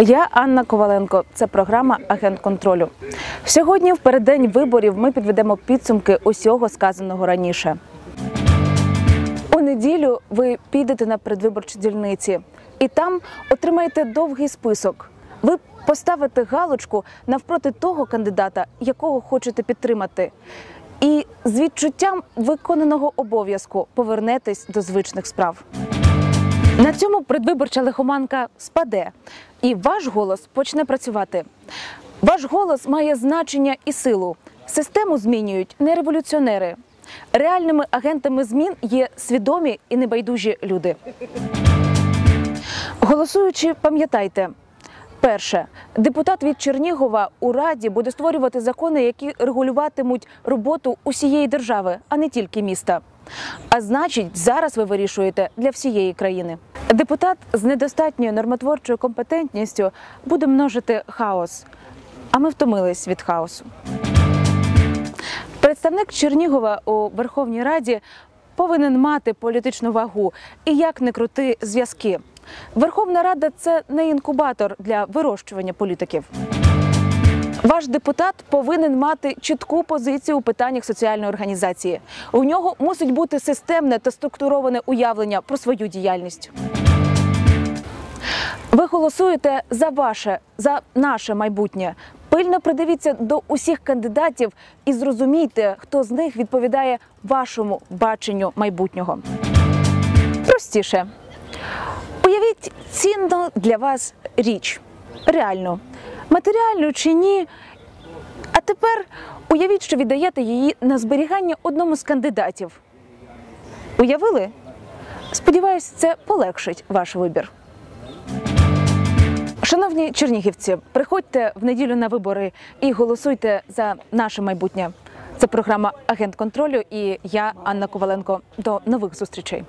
Я Анна Коваленко. Це програма Агент контролю. Сьогодні, в переддень виборів, ми підведемо підсумки усього сказаного раніше. У неділю ви підете на предвиборчі дільниці і там отримаєте довгий список. Ви поставите галочку навпроти того кандидата, якого хочете підтримати. І з відчуттям виконаного обов'язку повернетесь до звичних справ. На цьому предвиборча лихоманка спаде, і ваш голос почне працювати. Ваш голос має значення і силу. Систему змінюють не революціонери. Реальними агентами змін є свідомі і небайдужі люди. Голосуючи, пам'ятайте. Перше, депутат від Чернігова у Раді буде створювати закони, які регулюватимуть роботу усієї держави, а не тільки міста. А значить, зараз ви вирішуєте для всієї країни. Депутат з недостатньою нормотворчою компетентністю буде множити хаос. А ми втомились від хаосу. Представник Чернігова у Верховній Раді повинен мати політичну вагу і як не крути зв'язки. Верховна Рада це не інкубатор для вирощування політиків. Ваш депутат повинен мати чітку позицію у питаннях соціальної організації. У нього мусить бути системне та структуроване уявлення про свою діяльність. Ви голосуєте за ваше, за наше майбутнє. Пильно придивіться до усіх кандидатів і зрозумійте, хто з них відповідає вашому баченню майбутнього. Простіше. Уявіть цінну для вас річ, реальну, матеріальну чи ні. А тепер уявіть, що віддаєте її на зберігання одному з кандидатів. Уявили? Сподіваюсь, це полегшить ваш вибір. Шановні чернігівці, приходьте в неділю на вибори і голосуйте за наше майбутнє. Це програма Агент контролю і я, Анна Коваленко. До нових зустрічей.